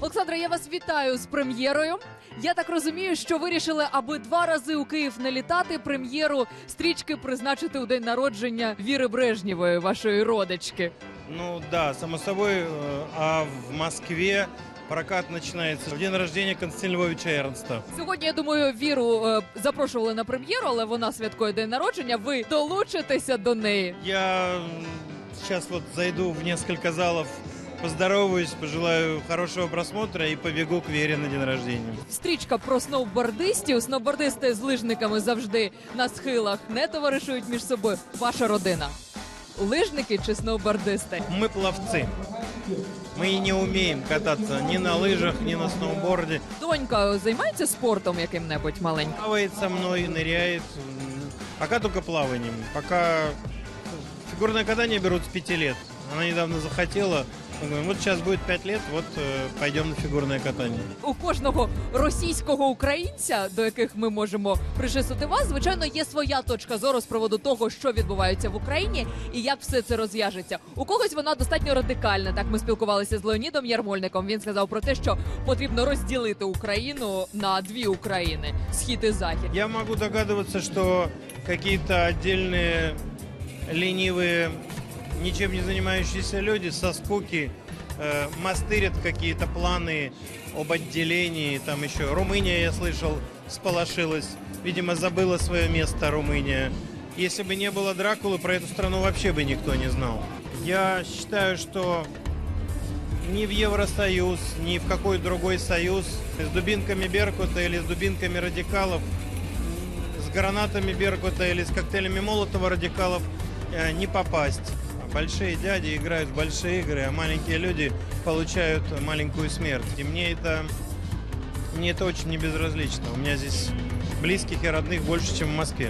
Олександра, я вас вітаю з прем'єрою. Я так розумію, що вирішили, аби два рази у Київ не літати, прем'єру стрічки призначити у день народження Віри Брежнєвої, вашої родички. Ну да, само собой. э, А в Москве прокат начинается в день рождения Константина Львовича Эрнста. Сьогодні, я думаю, Віру е, запрошували на прем'єру, але вона святкує день народження. Ви долучитеся до неї. Я сейчас вот зайду в несколько залов, поздороваюсь, пожелаю хорошего просмотра и побегу к Вере на день рождения. Стрічка про сноубордистів. Сноубордисти з лижниками завжди на схилах не товаришують між собою. Ваша родина. Лижники чи сноубордисти? Мы пловцы. Мы не умеем кататься ни на лыжах, ни на сноуборде. Донька займається спортом яким-небудь маленьким? Плавает со мной, ныряет. М, Пока только плаванием. Пока фигурное катание берут с пяти лет. Она недавно захотела. Мы говорим, вот сейчас будет пять лет, вот э, пойдем на фигурное катание. У кожного російського українця, до яких ми можемо причислити вас, звичайно, є своя точка зору з приводу того, що відбувається в Україні і як все це розв'яжеться. У когось вона достатньо радикальна. Так ми спілкувалися з Леонідом Ярмольником. Він сказав про те, що потрібно розділити Україну на дві України схід і захід. Я могу догадываться, что какие-то отдельные ленивые, ничем не занимающиеся люди со скуки э, мастырят какие-то планы об отделении. Там еще Румыния, я слышал, сполошилась. Видимо, забыла свое место Румыния. Если бы не было Дракулы, про эту страну вообще бы никто не знал. Я считаю, что ни в Евросоюз, ни в какой другой союз с дубинками Беркута или с дубинками радикалов, с гранатами Беркута или с коктейлями Молотова радикалов э, не попасть. Большие дяди играют в большие игры, а маленькие люди получают маленькую смерть. И мне это, мне это очень не безразлично. У меня здесь близких и родных больше, чем в Москве.